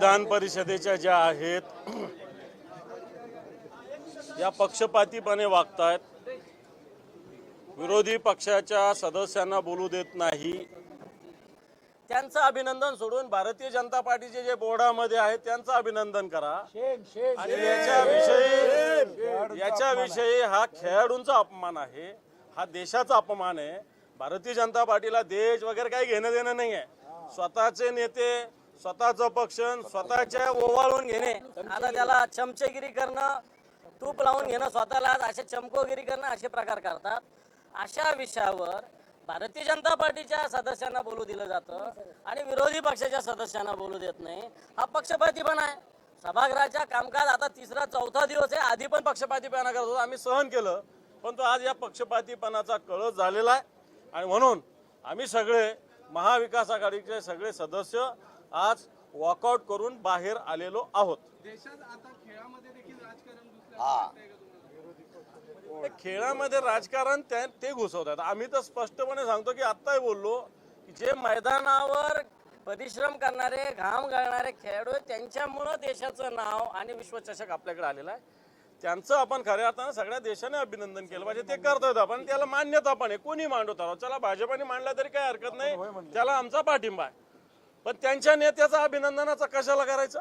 विधान परिषदेच्या ज्या आहेत या पक्षपातीपणे वागतायत. विरोधी पक्षाच्या सदस्यांना बोलू देत नाही. त्यांचं अभिनंदन सोडून भारतीय जनता पार्टीचे जे बोर्डामध्ये आहेत त्यांचं अभिनंदन करा. आणि याच्याविषयी याच्याविषयी हा खेळाडूंचा अपमान आहे. हा देशाचा अपमान आहे. भारतीय जनता पार्टीला देश वगैरे काही घेणं देणं नाही आहे स्वतःचे नेते स्वतःचं पक्ष स्वतःच्या ओवाळून घेणे. आता त्याला चमचेगिरी करणं तूप लावून घेणं स्वतःला असे चमकोगिरी करणं असे प्रकार करतात. अशा विषयावर भारतीय जनता पार्टीच्या सदस्यांना बोलू दिलं जातं आणि विरोधी पक्षाच्या सदस्यांना बोलू देत नाही. हा पक्षपातीपणा आहे. सभागृहाच्या कामकाज आता तिसरा चौथा दिवस आहे. आधी पण पक्षपातीपणा करत होतो. आम्ही सहन केलं. पण तो आज या पक्षपातीपणाचा कळस झालेला आहे. आणि म्हणून आम्ही सगळे महाविकास आघाडीचे सगळे सदस्य आज वॉकआउट करून बाहेर आलेलो आहोत. देशात आता खेळामध्ये देखील राजकारण ते खेळामध्ये राजकारण त्या- ते घुसवतात. आम्ही तर स्पष्टपणे सांगतो की आत्ताही बोललो की जे मैदानावर परिश्रम करणारे घाम गाळणारे खेळाडू आहेत त्यांच्यामुळं देशाचं नाव आणि विश्वचषक आपल्याकडे आलेलं आहे. त्यांचं आपण खऱ्या अर्थानं सगळ्या देशाने अभिनंदन केलं पाहिजे. ते करतात आपण. त्याला मान्यता पण आहे. कोणी मांडवत आहोत? चला भाजपाने मांडला तरी काही हरकत नाही. त्याला आमचा पाठिंबा आहे. पण त्यांच्या नेत्याचा अभिनंदनाचा कशाला करायचा?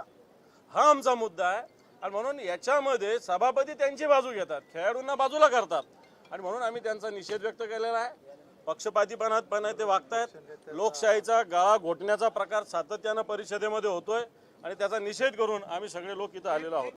हा आमचा मुद्दा आहे. आणि म्हणून याच्यामध्ये सभापती त्यांची बाजू घेतात खेळाडूंना बाजूला करतात. आणि म्हणून आम्ही त्यांचा निषेध व्यक्त केलेला आहे. पक्षपातीपणात पण आहे ते वागतायत. लोकशाहीचा गळा घोटण्याचा प्रकार सातत्यानं परिषदेमध्ये होतोय. आणि त्याचा निषेध करून आम्ही सगळे लोक इथं आलेलो आहोत.